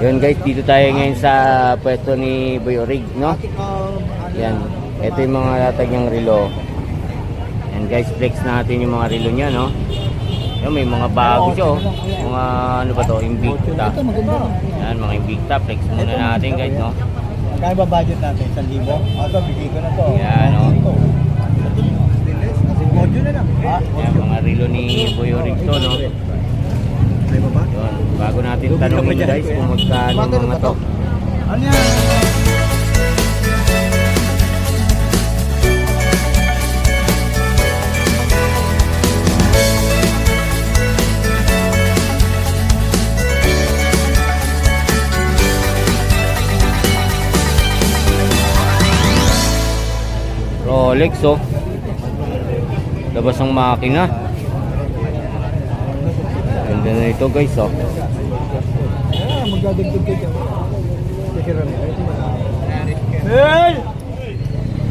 Yun guys, dito tayo ngayon sa pwesto ni Boy Orig, no? Yan. Ito yung mga latag niyang relo. Yan guys, flex natin yung mga relo niya, no? Yan, may mga bago siya, oh. Mga ano ba to, Invicta. Yan, mga Invicta. Flex muna natin guys, no? Kaya ba budget natin? 1,000? Ito, bigay ko na to. Yan, oh. Ha? Yan, mga relo ni Boy Orig to, no? Yun, tanongin guys kung magkano mga to. Ano yan? Rolex, oh. Labas ang makina. Ganda na ito guys, oh. Ah, magdadagdag ka dyan. Sikiran mo. Hey!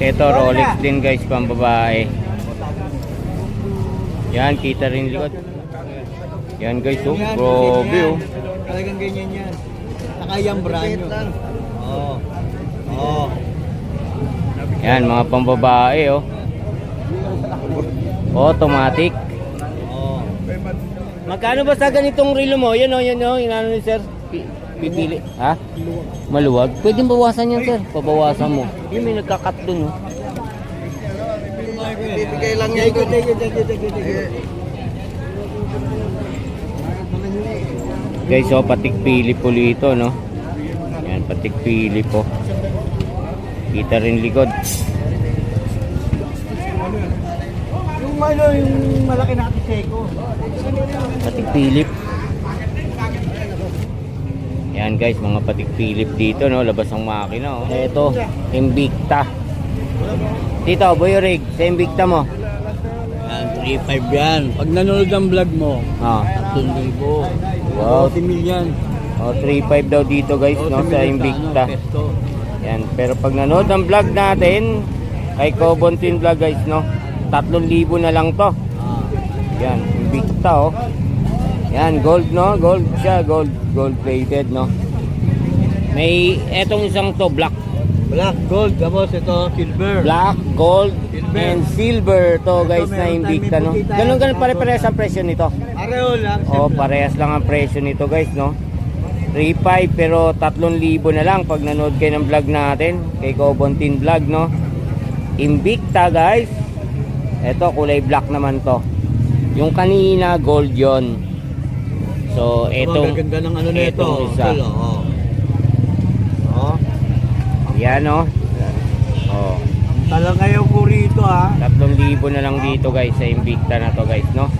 Ito Rolex din guys, pang babae. Yan, kita rin likod. Yan guys, oh. Grabe, oh. Talagang ganyan yan. Saka yung brand nyo. Oo. Oo. Yan, mga pang babae, oh. Automatic. Oo. Magkano ba sa ganitong relo mo? Yan, oh, yan, oh. Inano ni sir? Pi- Pipili. Ha? Maluwag? Pwede bawasan yan, sir. Pabawasan mo. Yung may nagkakat dun, oh. Bibigay lang yan. Thank you, thank you. Guys, oh, patik pili po ito, no? Yan, patik pili po. Kita rin likod. Yung ano, yung malaki na Seko. Patik Philip. Yan guys, mga patik Philip dito, no? Labas ang makina, oh. Ito, Invicta. Dito, Boy Rig, sa Invicta mo. Yan, 3.5 yan. Pag nanonood ng vlog mo, Ah. 3,000. Wow. 40 million. Oh, 3.5 daw dito guys, no? Sa Invicta. Yan, pero pag nanood ng vlog natin, kay Cobontin Vlog guys, no? 3,000 na lang to. Ah. Yan, Invicta, oh. Yan, gold, no? Gold siya, gold, gold plated, no? May, etong isang to, black. Black, gold, tapos ito, silver. Black, gold, Silver. and silver to Ito, guys na Invicta, no? Ganun, ganun, pare-parehas ang presyo nito. Pareho lang. Oh, parehas lang ang presyo nito guys, no? 3.5 pero 3,000 na lang pag nanood kayo ng vlog natin kay Cobontin Vlog, no? Invicta guys. Ito kulay black naman to. Yung kanina gold yon. So, Ito. etong ganda ng ano na ito. etong isa. Tol, oh. Oh. yan, no? Oh, Talaga yung po rito ah. 3,000 na lang dito guys sa Invicta na to guys, no?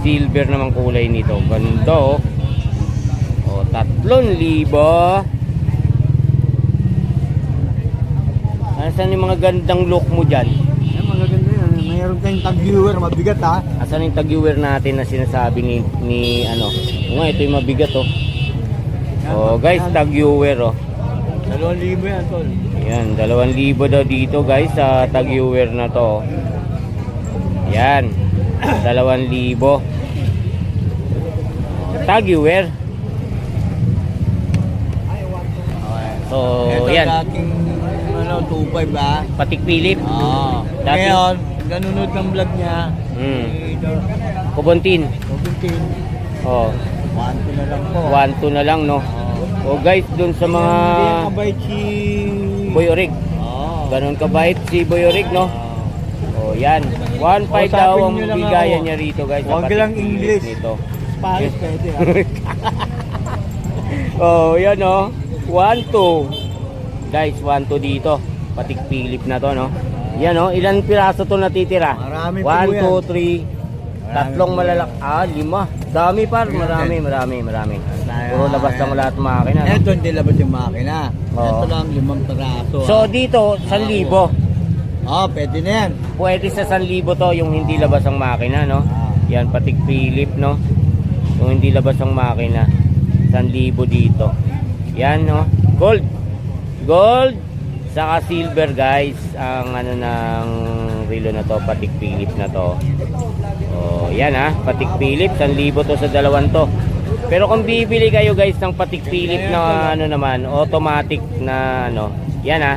Silver naman kulay nito. Ganda, oh. Oh, 3,000. Asan yung mga gandang look mo dyan? Mayroon tayong tag-viewer, mabigat ah. Asan yung tag-viewer natin na sinasabi ni, ni ano? Nga, ito yung mabigat, oh. Oh, guys, tag-viewer, oh. Dalawang libo yan, tol. Yan, 2,000 daw dito guys sa tag-viewer na to. Yan, 2,000. Tag-viewer. So, ito yan, ano, 2.5 ah. patik Philip. Oo. Dati- Ngayon, nanonood ng vlog niya. Hmm. Ito, Kubontin. 17. Oh, 1 na lang po. 1-2 na lang, no? Oo. Oh, guys, dun sa mga Hindi yan kabait si... Boy Orig. Oo. Ganun kabait si Boy Orig, no? Oo. Oh, yan. 1.5 Kausapin daw ang bigayan niya rito, guys. Huwag lang English. Nito. Paris pwede ah. Oh, yan oh. 1 2. Guys, 1 2 dito. Patik Philip na to, no. Yan oh, ilan piraso to natitira? Marami 1 po yan. 2 3 Tatlong malalak. Ah, lima. Dami par, marami, marami, marami. Puro labas lang lahat ng makina, no. Ito hindi labas yung makina. Oo. Ito lang limang peraso. So ah. dito, 1,000. Oo, pwede na yan. Pwede sa 1,000 to yung hindi labas ang makina, no. Ah. Yan, patik Philip, no. Yung hindi labas ang makina. 1,000 dito. Yan, no. Gold. Gold. Saka silver, guys. Ang ano ng relo na to, patik Philip na to. Oh, yan ha. Patik Philip, 1,000 to sa dalawan to. Pero kung bibili kayo guys ng patik Philip na ano naman, automatic na ano, yan ah.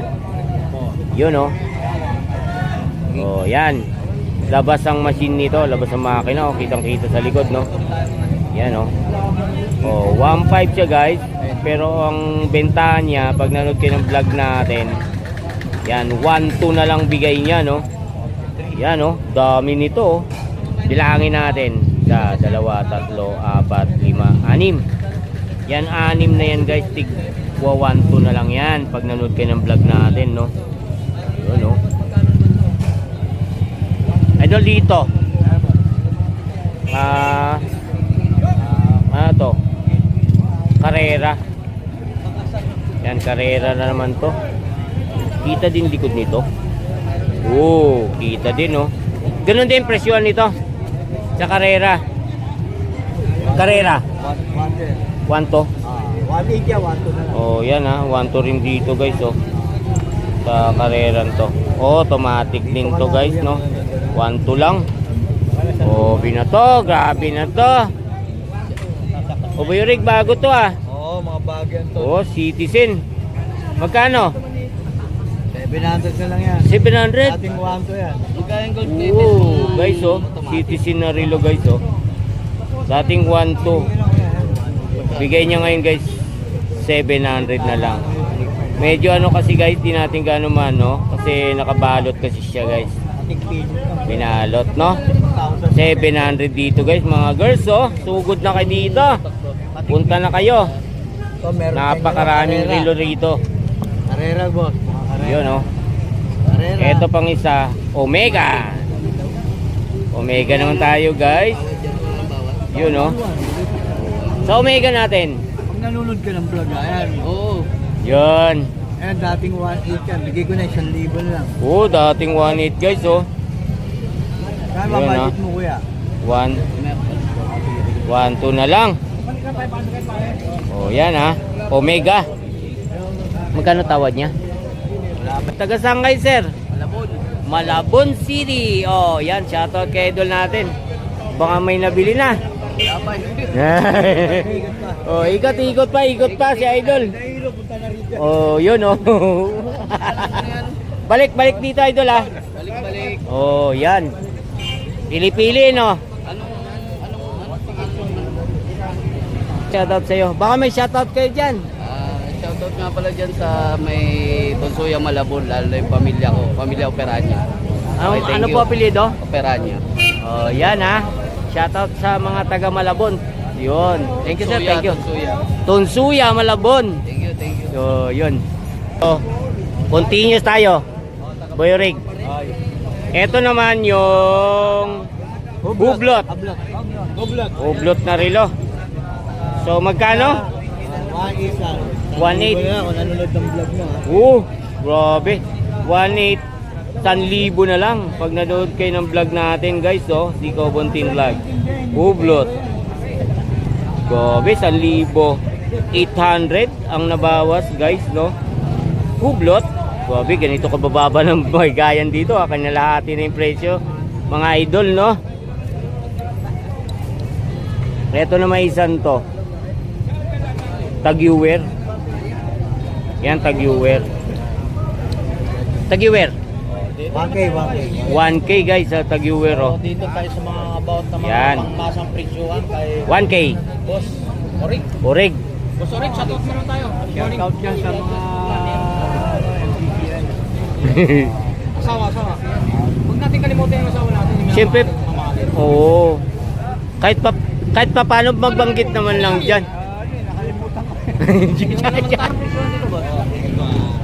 Yun oh. Oh, yan. Labas ang machine nito, labas ang makina, oh, kitang-kita sa likod, no. Yan oh. Oh, 1.5 siya guys. Pero ang bentahan niya pag nanood kayo ng vlog natin, yan 1.2 na lang bigay niya, no. Yan oh, dami nito. oh. Bilangin natin. Sa dalawa, tatlo, apat, lima, anim. Yan anim na yan guys. Tig 1.2 na lang yan pag nanood kayo ng vlog natin, no. Yun oh. Idol dito. Ah, ano to? Karera. Yan, karera na naman to. Kita din likod nito. Oo, kita din, no? Ganun din presyon nito. Sa karera. Karera. One, one din. One to. Ah, one eight yan, one two na lang. Oh, yan ha. One to rin dito, guys, oh. Sa karera to. Oh, automatic din to, guys, no? One to lang. Oh, binato. Grabe na to. O, Rig, bago to, ah. Oo, mga bagay yan to. Oh, Citizen. Magkano? 700 na lang yan. 700. Ating one to yan. Oo, guys, oh. Citizen na relo, guys, oh. Dating 1 to. Bigay niya ngayon, guys, 700 na lang. Medyo ano kasi, guys, di natin gaano man, no? Kasi nakabalot kasi siya, guys. Binalot, no? 1,000. 700 dito, guys, mga girls, oh. Sugod na kayo dito. Punta na kayo. So, meron Napakaraming relo rito. Carrera, boss. Mga carrera. Yun, oh. Carrera. Ito pang isa, Omega. Omega naman tayo, guys. Yun, oh. Sa Omega natin. Pag nanonood ka ng vlog, ayan. Oo. Yun. Ayan, dating 1.8 yan. Bigay ko na 1,000 na lang. Oh, dating 1.8 guys, oh. Kaya mabudget ah. mo, kuya. 1, 1, 2 na lang. Oh, yan ha. Omega. Magkano tawad niya? Taga saan kayo, sir? Malabon. Malabon City. Oh, yan. Shoutout kay idol natin. Baka may nabili na. Oh, ikot, ikot pa, ikot pa si idol. Oh, yun oh. balik, balik dito idol ah. Balik-balik. Oh, yan. Pili-pili no. Shoutout sa'yo. Baka may shoutout kayo dyan. Ah, shoutout nga pala dyan sa may Bonsuya Malabon, lalo na yung pamilya ko, pamilya Operanya. Ano, Okay, ano you. po apelyido? Operanya. Oh, yan ha. Shoutout sa mga taga Malabon. Yun. Thank you sir, thank you. Bonsuya. Tunsuya, Malabon. Thank you, thank you. So, yun. So, continuous tayo. Boy Rig. Ito naman yung. Hublot. Hublot. Hublot na rilo. So, magkano? 1.8 lang. 1.8. Kung nanonood ng vlog mo, ha? Oo, grabe. 1.8, 1,000 na lang. Pag nanood kayo ng vlog natin, guys, oh. Si Cobontin Vlog. Hublot. Grabe, 1,000. 800 ang nabawas, guys, no? Hublot. Grabe, ganito kabababa ng gayan dito. Ah. Kanalahati na yung presyo. Mga idol, no? Ito na may isan to. Tag-viewer. Yan, tag-viewer. Tag-viewer. 1K, 1K. 1K guys sa tag-viewer, oh. dito tayo sa mga about na mga Yan. pangmasang presyuhan kay 1K. Boss Orig. Urig. Boss Orig, shoutout mo tayo. Shoutout dyan sa mga asawa, asawa. Huwag natin kalimutan yung asawa natin. yung Siyempre, oo. Kahit pa kahit pa paano magbanggit naman lang diyan. Ah, hindi, nakalimutan ko.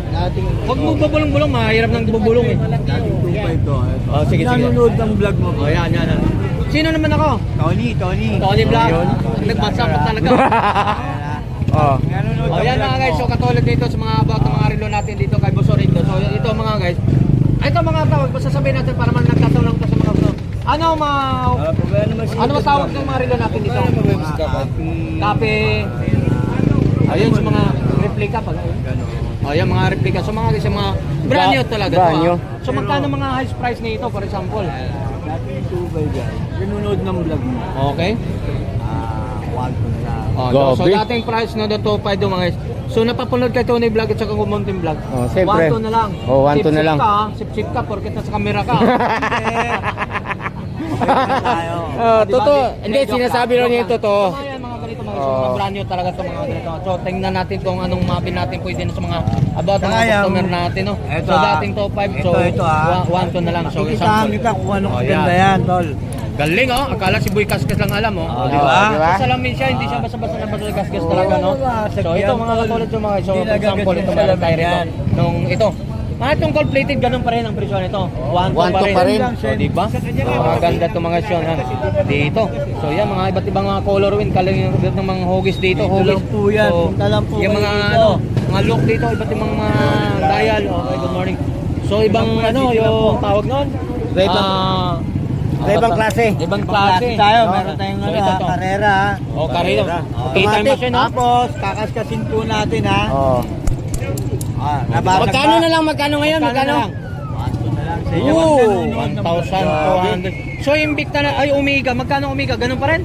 Dating Huwag mo babulong-bulong, mahirap nang bubulong eh. Dating 2.5 to. Oh, sige, sige. Nanonood ng vlog mo. Oh, yan, yan. Sino naman ako? Tony, Tony. Tony Vlog. Yun. Nag-WhatsApp pa talaga. oh. Oh, yan mga guys, so katulad dito sa mga about ng mga relo natin dito kay Boss Orig. So ito mga guys. Ito mga tawag, basta sabihin natin para man nagtatanong ko sa mga bro. Ano mga Ah, naman ano mas tawag ng mga relo natin dito? Copy. Kape. Ayun sa mga replica pag Oh, yan mga replica. So mga yung mga brand new talaga to. Brand new. ah. So magkano mga highest price nito for example? Dating 2.5 yan. Nanonood ng vlog mo. Okay. Ah, 1 to na lang. Oh, so, dating price na doon 2.5 yung mga guys. So napapanood kay Tony Vlog at saka Kumunting Vlog. Oh, siyempre. 1 na lang. Oh, 1 to na Sip-sip lang. Ka, ha? sip-sip ka, porket nasa camera ka. tayo. Oh, Di ba? totoo. Hindi, Hindi, joke sinasabi lang. niya Joke yung totoo. mga mga mga. Mga brand new talaga to mga ganito. So tingnan natin kung anong mapin natin pwede na sa mga about Saka mga customer natin. No? Ito, so ah. dating top 5. So Ito, ito, ah. 1 to na lang. So isang kita kung anong Oh, ganda yan. tol. Galing oh. Akala si Boy Kaskas lang alam oh. Oh, di ba? salamin siya, hindi siya basta-basta na basta Kaskas talaga no. wala, So ito mga katulad yung mga so for example ito salamin rito. yan. Nung ito. Mga itong gold plated ganun pa rin ang presyo nito. 1 One to pa rin. So di ba? So, mga ganda itong mga syon ha. Dito. So yan mga iba't ibang mga color win kaling yung ng mga hugis dito, Dito hugis. lang po yan. So, Punta lang po yung kayo mga dito. ano, mga look dito, iba't ibang mga dial. Okay, good morning. So ibang ano, yung tawag noon? Sa ibang- Ah, sa ibang basta- klase. Ibang Klase tayo, Oo. meron tayong ano, karera. Oh, karero. Karera. Kita mo siya, no? Tapos, kakaskasin po natin ha. Oh. Ah, Magkano na lang? Magkano ngayon? Magkano. Oo, Magkano nun? 1,200. So, Invicta na, ay Omega, magkano Omega? Ganun pa rin?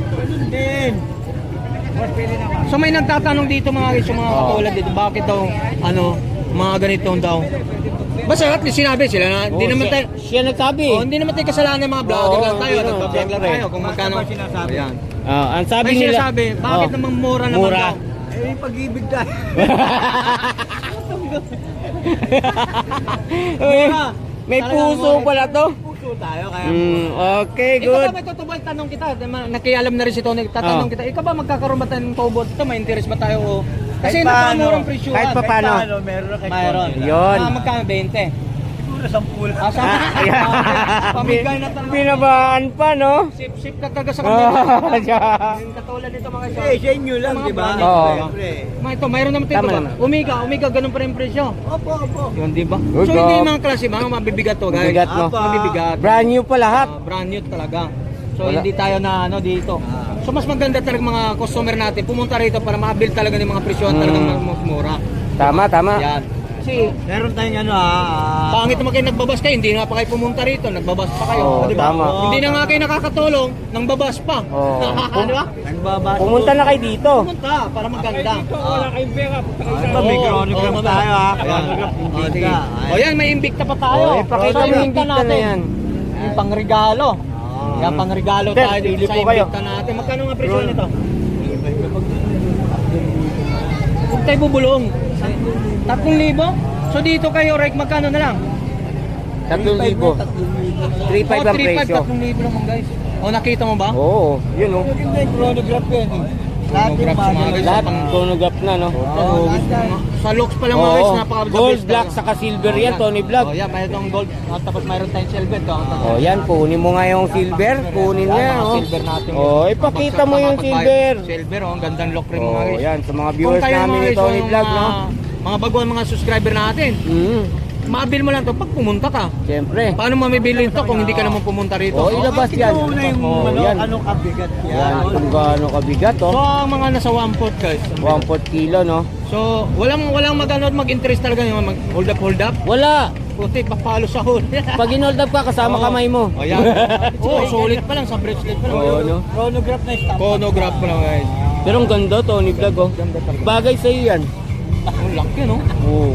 Din. So, may nagtatanong dito mga guys, yung mga katulad dito, bakit daw, ano, mga ganito daw. Basta at least sinabi sila na, hindi naman tayo, Siya nagsabi. oh, hindi naman tayo kasalanan ng mga vlogger Oo, lang tayo, nagpa-vlog lang syempre. tayo kung magkano. Ayan. Ah, ang sabi May nila. sinasabi, bakit Oh. naman mura naman Mura. daw? Eh, pag-ibig tayo. May Talagang puso pala to. Puso tayo, kaya Mm, okay, Ikaw good. ba, may ba tanong kita? Nakialam na rin si Tony. Tatanong Oh. kita, ikaw ba magkakaroon ba tayo ng tubot? Ito, may interest ba tayo? o- Kasi Kahit paano. napakamurang presyo. Kahit pa paano. meron kahit Mayroon. Yun. Ah, magkano? 20. Sampu lang. Ah, sa Ayan. Pamigay na talaga. Binabaan pa, no? Sip-sip ka talaga sa Oh, kanila. siya. Yung Katulad nito mga isa. Eh, sa inyo lang, di ba? Oo. Mga ito, mayroon naman tayo Tama ba? naman. Omega, Omega, ganun pa rin yung presyo. Opo, opo. Yun, di ba? Good So, hindi job. mga klase, mga mabibigat to, guys. Bigat, no? Apa. Mabibigat. Brand new pa lahat. Ah, brand new talaga. So Wala. hindi tayo na ano dito. Ah. So mas maganda talaga mga customer natin pumunta rito para ma-build talaga ng mga presyon talagang Mm. mas mura. Tama, tama. Yan. Kasi Meron tayong ano ha. ah, pangit naman kayo nagbabas kayo, hindi nga pa kayo pumunta rito, nagbabas pa kayo. Oo, di ba? tama. Hindi na nga kayo nakakatulong, nang babas pa. Oo. di ba? Nagbabasa. Pumunta na kayo dito. Pumunta para maganda. Wala kayong pera. Ito, Oo, may oo, chronograph oo, tayo ha. Ayan. Chronograph. Oh, Hindi sige. ka. O yan, may Invicta pa tayo. Oh, ipakita So, mo yung Invicta na yan. Yung pangregalo. Ah. Yan, pangregalo Sir, tayo dito pili sa po kayo. Invicta natin. Magkano nga presyo nito? Huwag tayo bubulong. Tatlong libo? So dito kayo, Rek, magkano na lang? 3,000. 3,500 ang 3,500, presyo. tatlong libo naman, guys. O, nakita mo ba? Oo, yun oh. Chronograph yan eh. Lahat yung Chronograph mga guys. Lahat pang- chronograph na, no? Oo, sa looks pa lang mga guys, Oo. napaka Gold, black, saka silver yan, Tony Vlog. Oh, yan, mayroon gold. At tapos mayroon tayong silver. To. Oh, yan, kunin mo nga yung silver, kunin niya, oh. silver natin. Oh, ipakita mo yung silver. Silver, oh, ang gandang look rin mga Oh, guys. yan, sa mga Kung viewers kayo, namin mga ni guys, Tony yung Vlog, no? mga- Mga baguhan mga subscriber natin. Mm, Maabil mo lang to pag pumunta ka. siyempre. Paano mamibili ito kung hindi ka naman pumunta rito? Oh, ilabas yan. Mo na yung Oh, ano, yan. anong kabigat yan. Yan, kung gaano kabigat, So, oh. ang mga nasa 1 foot guys. 1 kilo, no? So, walang walang magano mag-interest talaga yung mag hold up hold up. Wala. Puti papalo sa hold. Pag inold up ka, kasama Oo. kamay mo. Oh, yan. oh, sulit pa lang sa bracelet pa lang. Oo, no? Chronograph na stamp. Phonograph pa lang guys. Pero ang ganda, Tony Vlog, oh. Bagay sa'yo yan. Ang laki no. Oo.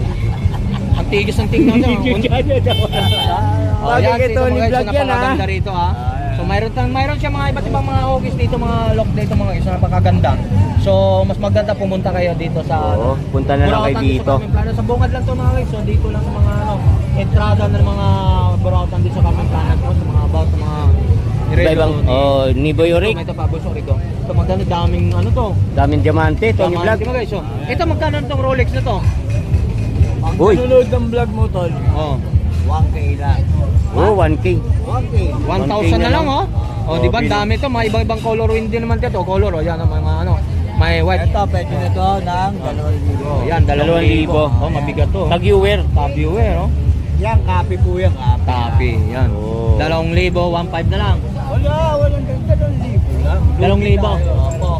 Ang tigis ng tingnan niya. Oh, Bagay kay dito, Tony Vlog yan, ha? napakaganda rito ha. So mayroon tang mayroon siya mga iba't ibang mga hugis dito, mga lock dito mga guys, so napakaganda. So mas maganda pumunta kayo dito sa Oo, punta na lang kayo dito. Plano. Sa bungad lang to mga guys. So dito lang sa mga ano, entrada ng mga Burautan dito sa Carmen Plano po, sa mga about sa mga Iba-ibang, oh, ni Boy Ito, Yorick. may tapabo sorry ko. Ito maganda daming ano to. Daming diamante, Tony Vlog. ba guys? So, ito magkano tong Rolex na to? Uy. sunod ng vlog mo, tol. Oh, 1K lang. Oo, 1K. 1K. 1,000 na lang oh. Oh, Oh, di ba? Dami to, mga ibang-ibang color hindi naman dito. Color oh, yan ang mga ano. May white. Ito, pwede na to ng 2,000. Oh, yan, dalawang Dalawang libo. libo. Oh, mabigat to. Tag-viewer. Top viewer, oh. Yan, copy po yan. Copy. Copy, yan. Oh. Dalawang libo, 1.5 na lang. Wala, walang ganda. Dalawang libo lang. Dalawang libo. Opo.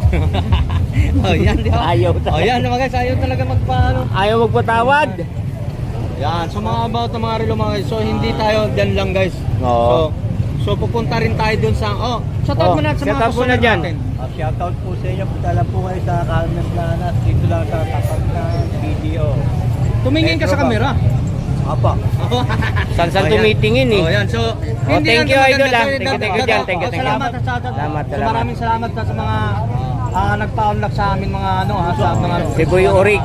oh, yan, di ba? Ayaw Oh, talaga. yan, mga guys, ayaw talaga magpaano. Ayaw magpatawad. Yan, so mga about ng mga relo mga guys. So hindi tayo dyan lang guys. Oo. So, so pupunta rin tayo dun sa, oh, Shout out Oh, mo na sa shout mga out mo na customer dyan. natin. Uh, shoutout po sa inyo. Punta lang po kayo sa Carmen Planas. Dito lang sa tapat ng BDO. Tumingin ka sa camera. Apa. Saan Ayan. tumitingin eh. Oh, yan. So, Oh, thank you, idol, ah. Thank you, thank you dyan. Thank you, thank you. Salamat sa sa- Salamat, so, salamat. Maraming salamat sa mga ah, nagpa-unlock sa amin mga ano ha, sa mga Si Boy Orig.